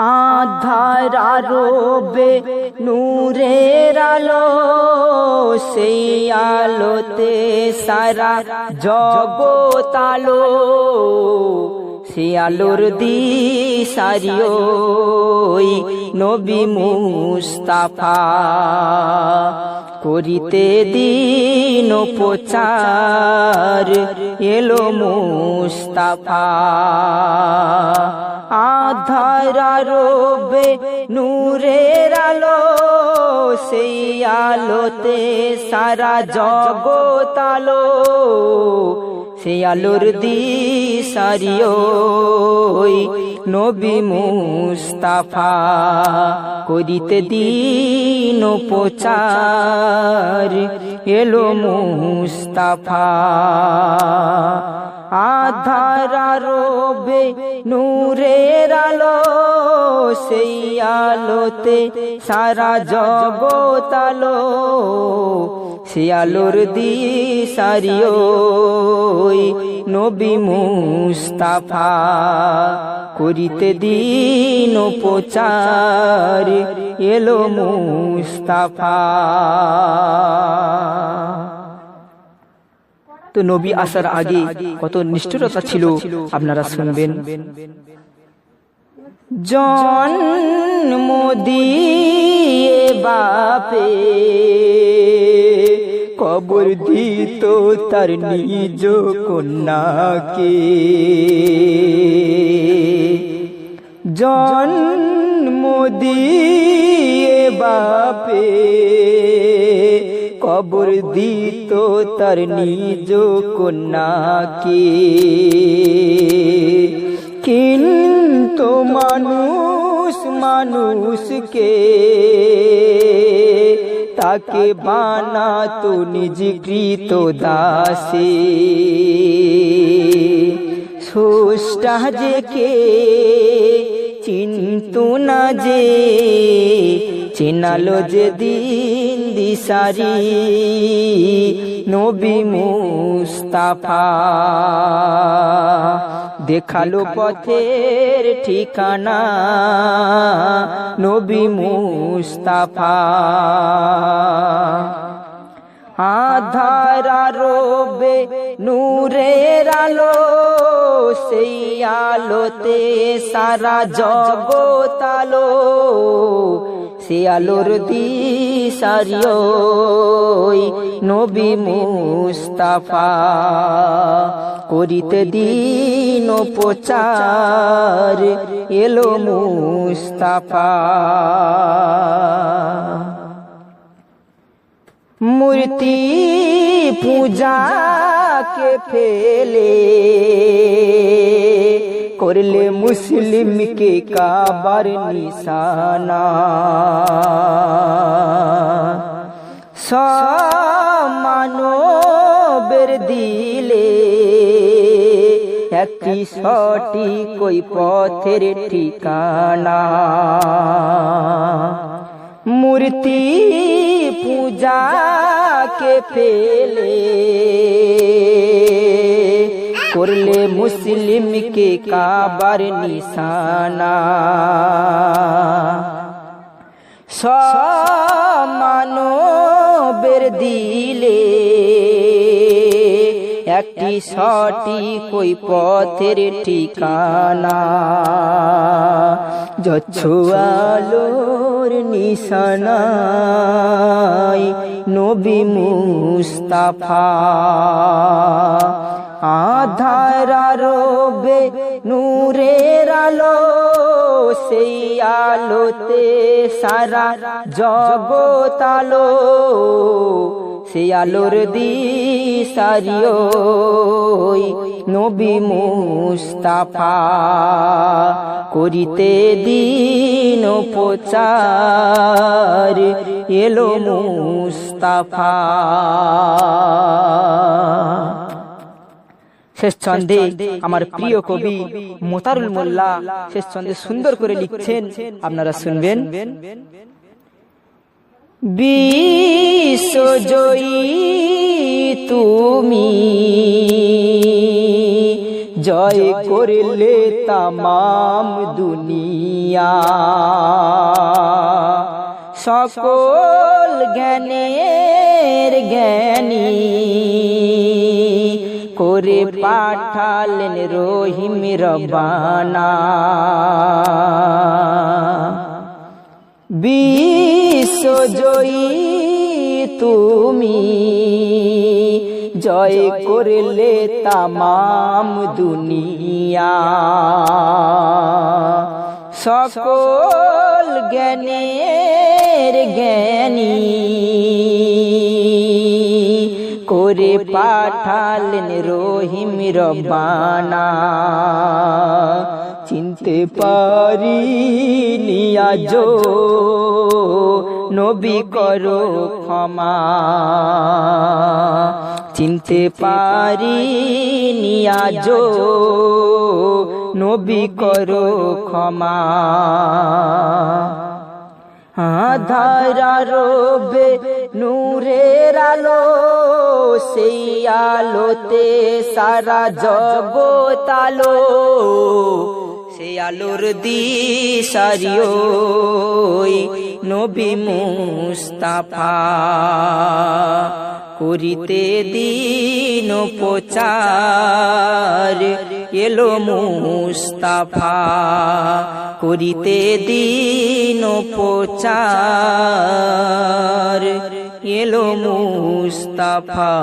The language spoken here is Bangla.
আধার আরবে নূরের আলো সেই আলোতে সারা জগৎ আলো সে আলোর দিশারিও নবী মুস্তাফা। করিতে দিন পোচার এলো মুস্তাফা। আধার রোবে নূরের আলো সেই আলোতে সারা জগৎ সেই আলোর দিশারিও নবী মুস্তাফা করিতে দিন প্রচার এলো মুস্তাফা। আধার রবে নূরের আলো, সেই আলোতে সারা জগৎ আলো সে আলোর দিশারিও নবী মুস্তাফা করিতে দিন প্রচার এলো মুস্তাফা। তো নবী আসার আগে কত নিষ্ঠুরতা ছিল, আপনারা শুনবেন। জন্ম দিয়ে বাপে, কবর দিত তার নিজ কন্যাকে। জন্ম দিয়ে বাপে কবর দিত তার নিজ কন্যাকে। কিন্তু মানুষ মানুষকে তাকে বানাতো নিজকৃত দাসে। সুষ্টা যে কে চিন্তু না যে, চেনালো যে দিন দিশারি নবী মুস্তাফা। দেখাল পথের ঠিকানা নবী মুস্তাফা। আধার রবে নূরের আলো সেই আলোতে সারা জগৎ আলো। সে আলোর দিশারিও নবী মুস্তাফা। করিতে দিন প্রচার এলো মুস্তাফা। মূর্তি পূজাকে ফেলে করলে মুসলিমকে কাবার নিশানা। সমানবের দিলে একটি সঠিক কই পথের ঠিকানা। মূর্তি পূজাকে ফেলে করলে মুসলিমকে কাবার নিশানা। সমানবের দিলে একটি সঠিক কই পথের ঠিকানা। যচ্ছ আলোর নিশানাই নবী মুস্তাফা। আধার রবে নূরের আলো, সেই আলোতে সারা জগৎ আলো সে আলোর দিশারিও নবী মুস্তাফা করিতে দিন প্রচার এলো মুস্তাফা। শেষ ছন্দে আমার প্রিয় কবি মোতারুল মোল্লা শেষ ছন্দে সুন্দর করে লিখছেন। আপনারা শুনবেন। বিশ্বজয়ী তুমি জয় করলে তামাম দুনিয়া। সকল জ্ঞানের জ্ঞানী করে পাঠালেন রহিম রবানা বিশ্বজয়ী তুমি। জয় করলে তামাম দুনিয়া। সকল জ্ঞানের জ্ঞানী করে পাঠালেন রহিম রবানা চিনতে পারি নিয়াজ নবী করো ক্ষমা। চিনতে পারি নিয়াজ নবী করো ক্ষমা। আধারা রবে নূরের আলো, সেই আলোতে সারা জগৎ আলো। সেই আলোর দিশারিও নবী মুস্তাফা। করিতে দিন প্রচার এলো মুস্তাফা। করিতে দিন পোচার এলো মুস্তাফা।